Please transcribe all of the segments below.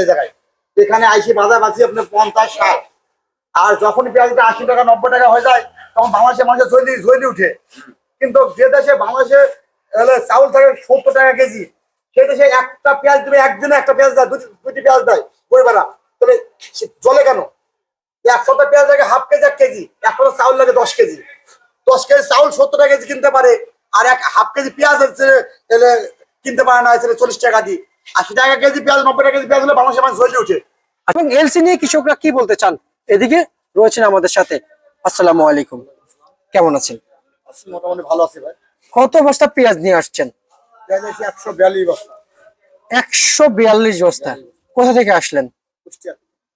এই জায়গায়। এখানে আইসি বাজার বাঁচি আপনার পঞ্চাশ ষাট। আর যখন পেঁয়াজটা আশি টাকা, নব্বই টাকা হয়ে যায়, তখন বাংলাদেশের মানুষের জৈলি জৈলি উঠে। কিন্তু যে দেশে বাংলাদেশে চাউল থাকে সত্তর টাকা কেজি, সেই দেশে একটা পেঁয়াজ দেবে, একদিনে একটা পেঁয়াজ দেয়, দুটি দুটি পেঁয়াজ দেয় পরিবারা সে চলে কেন? একশোটা পেঁয়াজ লাগে হাফ কেজি, এক কেজি। একশোটা চাউল লাগে দশ কেজি। দশ কেজি চাউল সত্তর টাকা কেজি কিনতে পারে, আর এক হাফ কেজি পেঁয়াজ কিনতে পারে না চল্লিশ টাকা দিয়ে আশি টাকা কেজি পেঁয়াজ নব্বই টাকা কেজি পেঁয়াজ হলে বাংলাদেশের মানুষ জৈলি উঠে এবং এলসি নিয়ে কৃষকরা কি বলতে চান? এদিকে রয়েছেন আমাদের সাথে। আসসালামু আলাইকুম। কেমন আছেন? মোটামুটি ভালো আছে ভাই। কত বস্তা পেঁয়াজ নিয়ে আসছেন? একশো বিয়াল্লিশ বস্তা। একশো বিয়াল্লিশ বস্তা। কোথা থেকে আসলেন?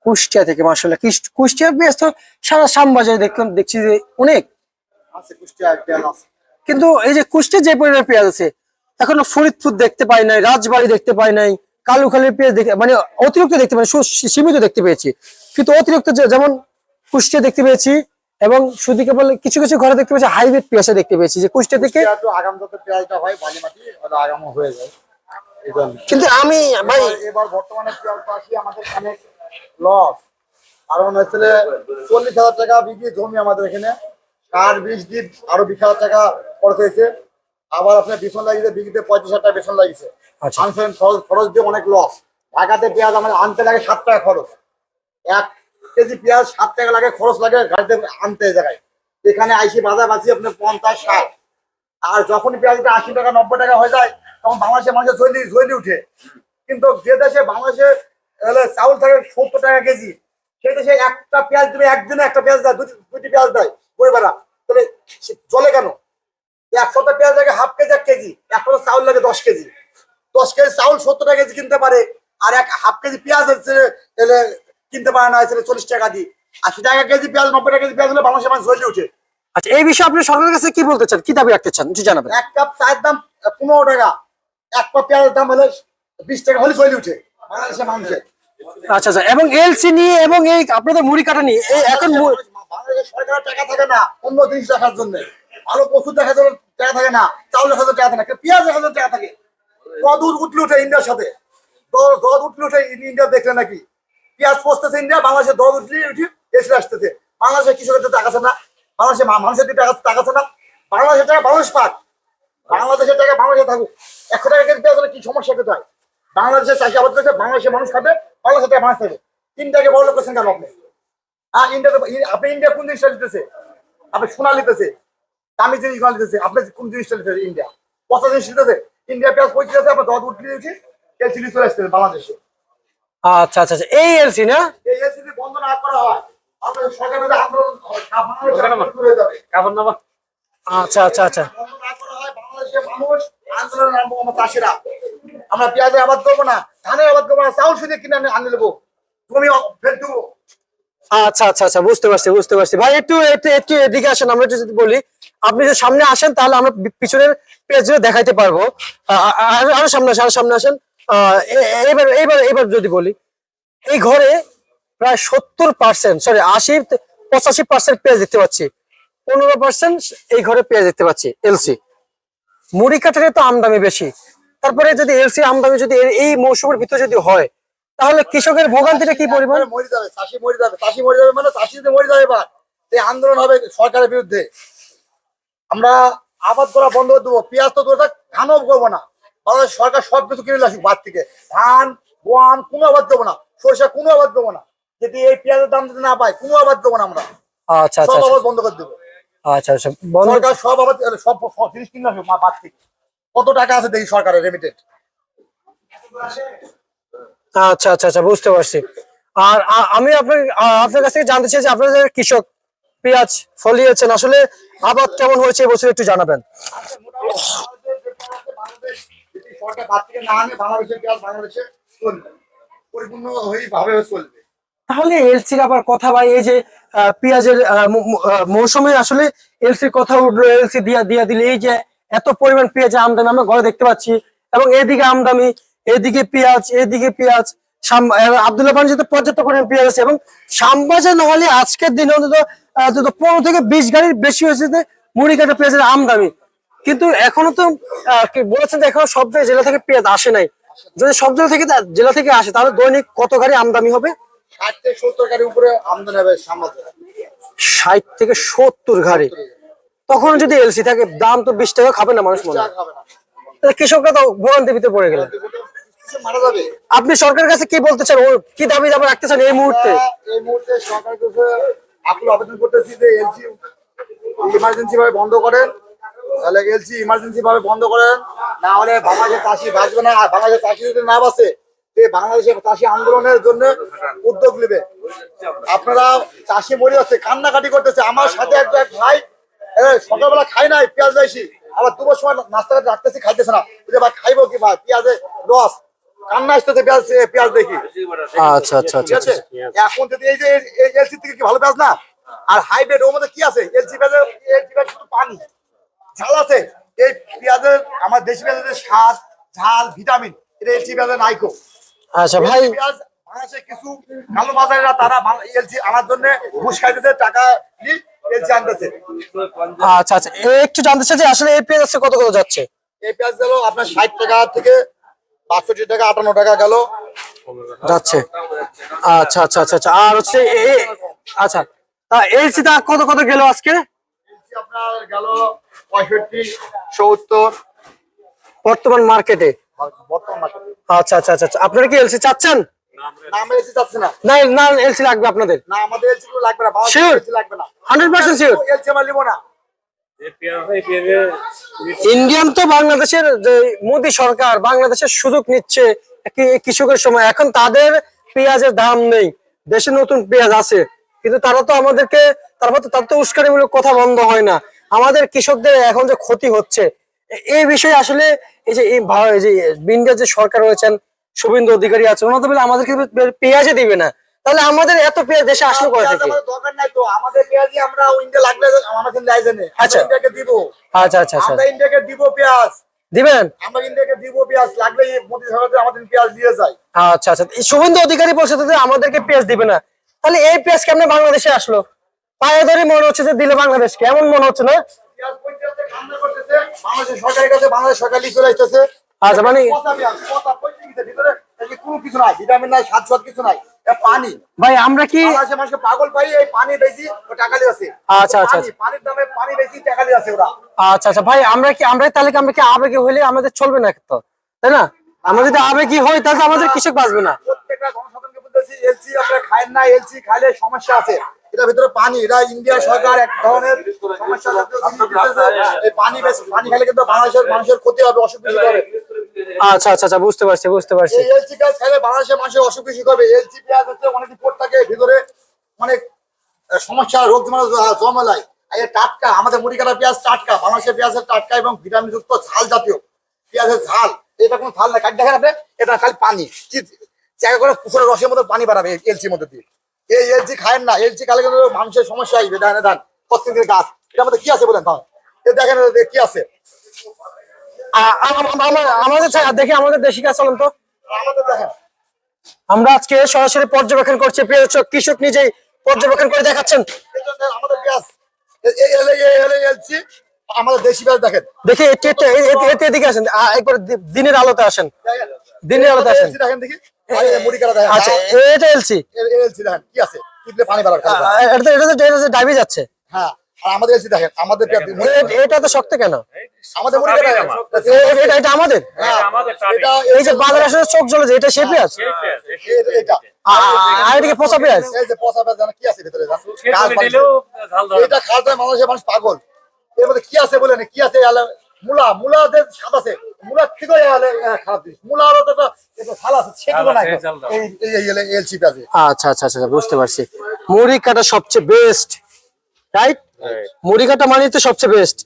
কুষ্টিয়া। থেকে মাসাল্লাহ কুষ্টিয়ার পেঁয়াজ তো সারা শ্যামবাজারে দেখলাম দেখছি যে অনেক। কিন্তু এই যে কুষ্টিয়া যে পরিমাণ পেঁয়াজ আছে এখনও ফরিদপুর দেখতে পাই নাই রাজবাড়ি দেখতে পাই নাই কালুখালীর পেঁয়াজ দেখতে মানে অতিরিক্ত দেখতে পাই সীমিত দেখতে পেয়েছি। কিন্তু অতিরিক্ত যে- যেমন কুষ্টিয়া দেখতে পেয়েছি এবং শুধু কেবল কিছু কিছু ঘরে দেখতে পেয়েছি হাইব্রিড পেঁয়াজও দেখতে পেয়েছি যে কুষ্টিয়া থেকে হয় হয়ে কিন্তু আমি ভাই এবার- বর্তমানে পেঁয়াজ আমাদের অনেক লস কারণ হচ্ছে চল্লিশ হাজার টাকা বিঘি জমি আমাদের এখানে। সার বিশ দিন আরও বিশ হাজার টাকা খরচ হয়েছে। আবার আপনার বেতন লাগিয়েছে বিঘিতে পঁয়ত্রিশ হাজার টাকা বেতন লাগিয়েছে। আচ্ছা। আনছেন খরচ খরচ দিয়ে অনেক লস ঢাকাতে পেঁয়াজ আমাদের আনতে লাগে সাত টাকা খরচ। এক কেজি পেঁয়াজ সাত টাকা লাগে খরচ লাগে গাড়িতে আনতে জায়গায়। এখানে আইসি বাজার বাঁচি আপনার পঞ্চাশ ষাট। আর যখন পেঁয়াজটা আশি টাকা নব্বই টাকা হয়ে যায় তখন বাংলাদেশের মানুষের জৈলি জৈলি উঠে। কিন্তু যে দেশে বাংলাদেশে চাউল থাকে সত্তর টাকা কেজি সেই দেশে একটা পেঁয়াজ দেবে একদিনে একটা পেঁয়াজ দেয় দুটি দুটি পেঁয়াজ দেয় পরিবারা তাহলে চলে কেন? একশোটা পেঁয়াজ লাগে হাফ কেজি এক কেজি। একশোটা চাউল লাগে দশ কেজি। দশ কেজি চাউল সত্তর টাকা কেজি কিনতে পারে। আর এক হাফ কেজি পেঁয়াজ হচ্ছে কিনতে পারে না সেটা চল্লিশ টাকা দিয়ে আশি টাকা কেজি পেঁয়াজ নব্বই টাকা কেজি পেঁয়াজ হলে বাংলাদেশের মানুষ জৈলি উঠে। আচ্ছা এই বিষয়ে আপনি সরকারের কাছে কি বলতে চান? কি দাবি রাখতে চান? একটু জানাবেন। এক কাপ চায়ের দাম পনেরো টাকা। এক কাপ পেঁয়াজের দাম হলে বিশ টাকা হলে চলে উঠে বাংলাদেশের মানুষের। আচ্ছা আচ্ছা। এবং এলসি নিয়ে এবং এই আপনাদের মুড়ি কাটা নিয়ে এই এখন সরকারের টাকা থাকে না অন্য জিনিস দেখার জন্য। ভালো ওষুধ দেখার জন্য টাকা থাকে না চাউল দেখার জন্য টাকা থাকে না পেঁয়াজ দেখার জন্য টাকা থাকে। কদূর উঠলে উঠে ইন্ডিয়ার সাথে। দর দর উঠলে উঠে ইন্ডিয়া দেখলে নাকি? পেঁয়াজ পচতেছে ইন্ডিয়া বাংলাদেশের দর উঠলে উঠে এসে আসতেছে। বাংলাদেশের কৃষকের তো টাকা না। বাংলাদেশের মানুষের তো টাকা টাকা না। বাংলাদেশের টাকা বাংলাদেশ পাক। বাংলাদেশের টাকা বাংলাদেশে থাকুক। একশো টাকা কেজি পেঁয়াজ কি সমস্যা খেতে হয় বাংলাদেশের চাষি আবাদ করছে, বাংলাদেশের মানুষ খাবে, বাংলাদেশের টাকা বাংলাদেশ থাকবে ইন্ডিয়াকে বড় লোক করছেন কেন আপনি? হ্যাঁ ইন্ডিয়া আপনি ইন্ডিয়া কোন জিনিসটা নিতেছে আপনি সোনা নিতেছে। দামি জিনিস মাল নিতেছে আপনি কোন জিনিসটা নিতেছে ইন্ডিয়া। পচা জিনিস নিতেছে? ইন্ডিয়া পেঁয়াজ পঁচিশ আছে আপনার দশ উঠলে দিয়েছি এলসিডি চলে আসতেছে বাংলাদেশে। আচ্ছা আচ্ছা আচ্ছা এই এলসি না? এই এলসিডি বন্ধ না করা হয় সরকারের আন্দোলন আচ্ছা আচ্ছা মানুষ আন্দোলন চাষিরা। আমরা পেঁয়াজের আবাদ করব না ধানের আবাদ করব না চাউল শুধু কিনে আনে আনে নেব। জমি ফেল দেবো। আচ্ছা আচ্ছা আচ্ছা বুঝতে পারছি বুঝতে পারছি। ভাই, একটু একটু এদিকে আসেন, আমরা যদি বলি, আপনি যদি সামনে আসেন, তাহলে আমরা পিছনের পেজ দেখাইতে পারব। আরও সামনে আসেন, আরও সামনে আসেন। এবার এবার এবার যদি বলি, এই ঘরে প্রায় সত্তর পার্সেন্ট সরি আশি, পঁচাশি পার্সেন্ট পেঁয়াজ দেখতে পাচ্ছি। পনেরো পার্সেন্ট এই ঘরে পেঁয়াজ দেখতে পাচ্ছি এলসি মুড়ি কাঠারে তো আমদানি বেশি। তারপরে যদি এলসি আমদানি যদি এই মৌসুমের ভিতরে যদি হয় তাহলে কৃষকের ভোগান্তিটা কি পরিমাণ? মরে যাবে চাষি মরে যাবে চাষি মরে যাবে মানে চাষি যদি মরে যাবে এবার এই আন্দোলন হবে সরকারের বিরুদ্ধে। আমরা আবাদ করা বন্ধ করে দেবো পেঁয়াজ তো দূরে থাক ধানও করব না। বাংলাদেশ সরকার সব কিছু কিনে আসুক বাদ থেকে। ধান গোয়াম কোনো আবাদ দেবো না সরিষা কোনো আবাদ দেবো না। যদি এই পেঁয়াজের দাম যদি না পাই কোনো আবাদ দেবো না আমরা। আচ্ছা সব আচ্ছা। আবাদ বন্ধ করে দেবো। আচ্ছা আচ্ছা সরকার সব আবাদ সব সব জিনিস কিনে আসুক বাদ থেকে। কত টাকা আছে দেখি সরকারের রেমিটেড? আচ্ছা আচ্ছা আচ্ছা বুঝতে পারছি। আর আমি আপনার আপনার কাছ থেকে জানতে চাই যে আপনারা কৃষক পেঁয়াজ ফলিয়েছেন আসলে আবাদ কেমন হয়েছে এবছর একটু জানাবেন। তাহলে এলসির আবার কথা ভাই, এই যে পেঁয়াজের আসলে এলসির কথা উঠল, এলসি দিয়া দিয়া দিলে এই যে এত পরিমাণ আমদানি আমরা ঘরে দেখতে পাচ্ছি এবং এদিকে আমদানি এদিকে পেঁয়াজ এদিকে পেঁয়াজ আব্দুল্লাহ পানিতে পর্যাপ্ত পরিমাণ পেঁয়াজ আছে এবং শ্যামবাজার নহলে আজকের দিনে অন্তত অন্তত পনেরো থেকে বিশ গাড়ির বেশি হয়েছে যে মুড়ি কাটা পেঁয়াজের আমদানি। কিন্তু এখনও তো বলেছেন যে এখনও সব জেলা থেকে পেঁয়াজ আসে নাই। যদি সব জেলা থেকে জেলা থেকে আসে তাহলে দৈনিক কত গাড়ি আমদানি হবে? ষাট থেকে সত্তর গাড়ির উপরে আমদানি হবে ষাট থেকে সত্তর গাড়ি। তখন যদি এলসি থাকে দাম তো বিশ টাকা খাবে না মানুষ মনে হয়। কৃষকরা তো ভোগান্তির ভিতরে পড়ে গেলেন। আপনি সরকারের কাছে কি বলতে চান? কি দাবি দাবি রাখতে চান এই মুহূর্তে? এই মুহূর্তে সরকারের কাছে আকুল আবেদন করতেছি যে এলসি ইমার্জেন্সি ভাবে বন্ধ করেন। তাহলে এলসি ইমার্জেন্সি ভাবে বন্ধ করেন। না হলে বাংলাদেশের চাষি বাঁচবে না। আর বাংলাদেশের চাষি যদি না বাঁচে বাংলাদেশের চাষি আন্দোলনের জন্য উদ্যোগ নেবে। আপনারা চাষি মরে যাচ্ছে কান্নাকাটি করতেছে। আমার সাথে একটা ভাই সকালবেলা খাই নাই পেঁয়াজ আবার দুপুর সময় নাস্তা রাখতেছি খাইতেছে না। ভাই খাইবো কি ভাই? পেঁয়াজে রস। কান্না আসতেছে পেঁয়াজ পেঁয়াজ দেখি। আচ্ছা আচ্ছা আচ্ছা এখন যদি এই যে এলসি থেকে কি ভালো পেঁয়াজ না? আর হাইব্রিড ওর মধ্যে কি আছে? এলসি পেঁয়াজের এলসি পেঁয়াজ শুধু পানি। ঝাল আছে? এই পেঁয়াজের আমার দেশি পেঁয়াজের স্বাদ ঝাল ভিটামিন এটা এলসি পেঁয়াজের নাইকো আচ্ছা ভাই। পেঁয়াজ বাংলাদেশে কিছু কালো বাজারিরা তারা এলসি আনার জন্য ঘুষ খাইতেছে টাকা আচ্ছা আচ্ছা একটু জানতে চাই যে আসলে এই পেঁয়াজ আজকে কত কত যাচ্ছে? এই পেঁয়াজ গেল আপনার ষাট টাকা থেকে বাষট্টি টাকা আটান্ন টাকা গেল। যাচ্ছে। আচ্ছা আচ্ছা আচ্ছা আচ্ছা। আর হচ্ছে আচ্ছা। তা এলসি তা কত কত গেল আজকে? আপনার গেল পঁয়ষট্টি সত্তর। বর্তমান মার্কেটে বর্তমান আচ্ছা আচ্ছা আচ্ছা আচ্ছা। আপনারা কি এলসি চাচ্ছেন? না না। এলসি লাগবে আপনাদের? না আমাদের এলসি লাগবে না। বাংলাদেশের লাগবে না। হান্ড্রেড পার্সেন্ট শিওর এলসি আমরা নিবো না। ইন্ডিয়ান তো বাংলাদেশের মোদী সরকার বাংলাদেশের সুযোগ নিচ্ছে কৃষকের সময়। এখন তাদের পেঁয়াজের দাম নেই। দেশে নতুন পেঁয়াজ আছে। কিন্তু তারা তো আমাদেরকে তারপর তো তার তো উস্কানিমূলক কথা বন্ধ হয় না। আমাদের কৃষকদের এখন যে ক্ষতি হচ্ছে এই বিষয়ে আসলে এই যে ইন্ডিয়ার যে সরকার রয়েছেন, শুভেন্দু অধিকারী আছে ওনারা তো বলে আমাদেরকে পে- পেঁয়াজই দিবে না। তাহলে আমাদের এত পেঁয়াজ দেশে আসলো কোথা পেঁয়াজ থেকে? দরকার নাই তো। আমাদের পেঁয়াজই আমরা ইন্ডিয়া লাগলে আমাদের দেয় জেনে আচ্ছা। ইন্ডিয়াকে দিব। আচ্ছা আচ্ছা আচ্ছা। আমরা ইন্ডিয়াকে দিব পেঁয়াজ। দিবেন? আমরা ইন্ডিয়াকে দিব পেঁয়াজ। লাগলে মোদী সরকার আমাদের পেঁয়াজ দিয়ে যায়। আচ্ছা আচ্ছা। শুভেন্দু অধিকারী আমাদেরকে পেঁয়াজ দিবে না। তাহলে এই পেঁয়াজ কেমনে বাংলাদেশে আসলো? পায়ে ধরে মনে হচ্ছে যে দিলে বাংলাদেশ কেমন মনে হচ্ছে না? পেঁয়াজ সরকারের কাছে বাংলাদেশ সরকার লিখে চলে আসতেছে আচ্ছা মানে পেঁয়াজ, কোনো কিছু নাই। ভিটামিন নাই স্বাদ কিছু নাই। পানি। ভাই আমরা কি পাগল পাই এই পানি বেশি ও টাকা আছে। আচ্ছা, আচ্ছা, পানির দামে পানি বেশি টাকা আছে ওরা। আচ্ছা আচ্ছা ভাই আমরা কি আমরা তাহলে আমরা কি আবেগে হইলে আমাদের চলবে না তো তাই না? আমরা যদি আবেগী হই তাহলে আমাদের কৃষক বাঁচবে না। প্রত্যেকটা জনসাধারণকে বলতেছি এলসি আপনারা খায়েন না এলসি খাইলে সমস্যা আছে। এটা ভিতরে পানি এটা ইন্ডিয়া সরকার এক ধরনের সমস্যা। এই পানি বেশি পানি খেলে কিন্তু বাংলাদেশের মানুষের ক্ষতি হবে অসুখ বিসুখ হবে। আচ্ছা আচ্ছা আচ্ছা বুঝতে পারছি বুঝতে পারছি। এলসি গাছ খাইলে বাংলাদেশের মানুষের অসুখ হবে। এলসি পেঁয়াজ হচ্ছে অনেক রিপোর্ট থাকে, ভিতরে অনেক সমস্যা, রোগ জমালায়। টাটকা, আমাদের মুড়ি কাটা পেঁয়াজ টাটকা বাংলাদেশের পেঁয়াজের টাটকা এবং ভিটামিন যুক্ত ঝাল জাতীয় পেঁয়াজের ঝাল। এটা কোনো ঝাল না। কাট দেখেন আপনি, এটা খালি পানি। কি জায়গা করে পুকুরের রসের মধ্যে পানি বাড়াবে এলসির মধ্যে দিয়ে। এই এলসি খায়েন না। এলসি খালে কিন্তু মানুষের সমস্যা আসবে ধান ধান গাছ। এটার মধ্যে কি আছে বলেন তাহলে? দেখেন কি আছে। আমাদের দেখি আমাদের দেশি কাজ চলেন তো দেখেন আমরা আজকে সরাসরি পর্যবেক্ষণ করছি প্রিয় কৃষক নিজেই পর্যবেক্ষণ করে দেখাচ্ছেন আমাদের দেশি পেঁয়াজ দেখেন দেখি এদিকে আসেন একবার দিনের আলোতে আসেন দিনের আলোতে আসেন দেখেন দেখি আচ্ছা এটা এলসি এলসি দেখেন কি আছে পানি এটা ডাইভে যাচ্ছে হ্যাঁ আর আমাদের দেখেন আমাদের এটা তো শক্ত কেন? আমাদের এটা এটা হ্যাঁ, এটা এই যে বাজারে আসলে চোখ জ্বলে যে এটা সেই পেঁয়াজ? এটা- আর পচা পেঁয়াজ? এই যে পচা পেঁয়াজ কি আছে ভিতরে? মানুষের মানুষ পাগল। এর মধ্যে কি আছে বলেন কি আছে? আলে- মূলা মূলা যে স্বাদ আছে মূলা থেকে আলে আহ, খারাপ জিনিস। মূলা আরও একটা- একটা আছে নাই এই এলসি পেঁয়াজে। আচ্ছা আচ্ছা আচ্ছা বুঝতে পারছি। মুড়ি কাটা সবচেয়ে বেস্ট রাইট মুড়ি কাটা মানে তো সবচেয়ে বেস্ট.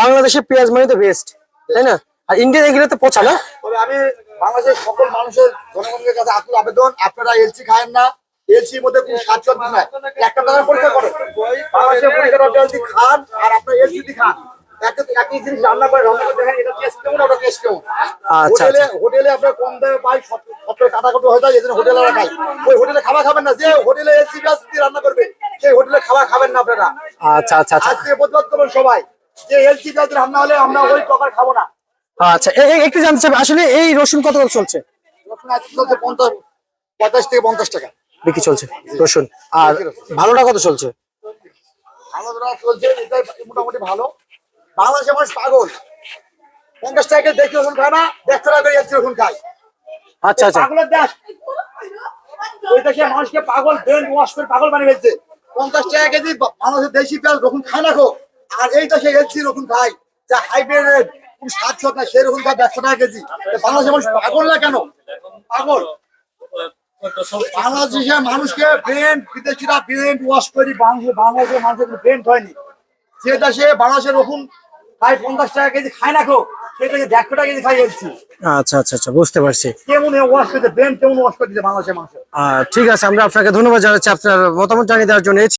বাংলাদেশের পেঁয়াজ মানে তো বেস্ট তাই না? আর ইন্ডিয়ান এগুলো তো পচা না? তবে আমি বাংলাদেশের সকল মানুষের জনগণের কাছে আবেদন আপনারা এলসি খায়েন না। এলসির মধ্যে কোনো স্বাদ নাই। একটা পরীক্ষা করেন। বাংলাদেশের এলসি খান আর আপনার এলসি খান হোটেলে আপনার কম দামে পাই হয়ে যায় হোটেলে ওই হোটেলে খাবার খাবেন না যে হোটেলে এলসি রান্না করবে সেই হোটেলে খাবার খাবেন না আপনারা। আচ্ছা আচ্ছা আচ্ছা। আজকে প্রতিবাদ করবেন সবাই। যে এলসি গাছ রান্না হলে আমরা ওই প্রকার খাব না। আচ্ছা একটু জানতে চাই আসলে এই রসুন কত করে চলছে? রসুন আজকে চলছে পঞ্চাশ পঞ্চাশ থেকে পঞ্চাশ টাকা। বিক্রি চলছে রসুন। আর ভালোটা কত চলছে? ভালো চলছে এটাই মোটামুটি ভালো। বাংলাদেশের মানুষ পাগল। পঞ্চাশ টাকা দেখি রসুন খায় না দেড়শো টাকা করে রসুন খায়। আচ্ছা আচ্ছা। পাগলের দেশ। ওই দেশে মানুষকে পাগল ব্রেন ওয়াশ করে পাগল বানিয়ে ফেলছে। পঞ্চাশ টাকা কেজি বাংলাদেশের দেশি পেঁয়াজ রকম খায় না গো। আর এই দেশে এলসি রকম খায়। যা হাইব্রিড কোন না সেই রকম খায় একশো টাকা কেজি। বাংলাদেশের মানুষ পাগল না কেন? পাগল। বাংলাদেশের মানুষকে ব্রেন, বিদেশিরা ব্রেন ওয়াশ করি, বাংলাদেশের মানুষের ব্রেন হয়নি। যে দেশে বাংলাদেশের রকম খায় পঞ্চাশ টাকা কেজি, খায় না গো। দেড়শো টাকা খাই আচ্ছা আচ্ছা আচ্ছা বুঝতে পারছি। কেমন ওয়াশ করছে ব্রেন কেমন ওয়াশ করে বাংলাদেশের ঠিক আছে আমরা আপনাকে ধন্যবাদ জানাচ্ছি আপনার মতামত জানিয়ে দেওয়ার জন্য।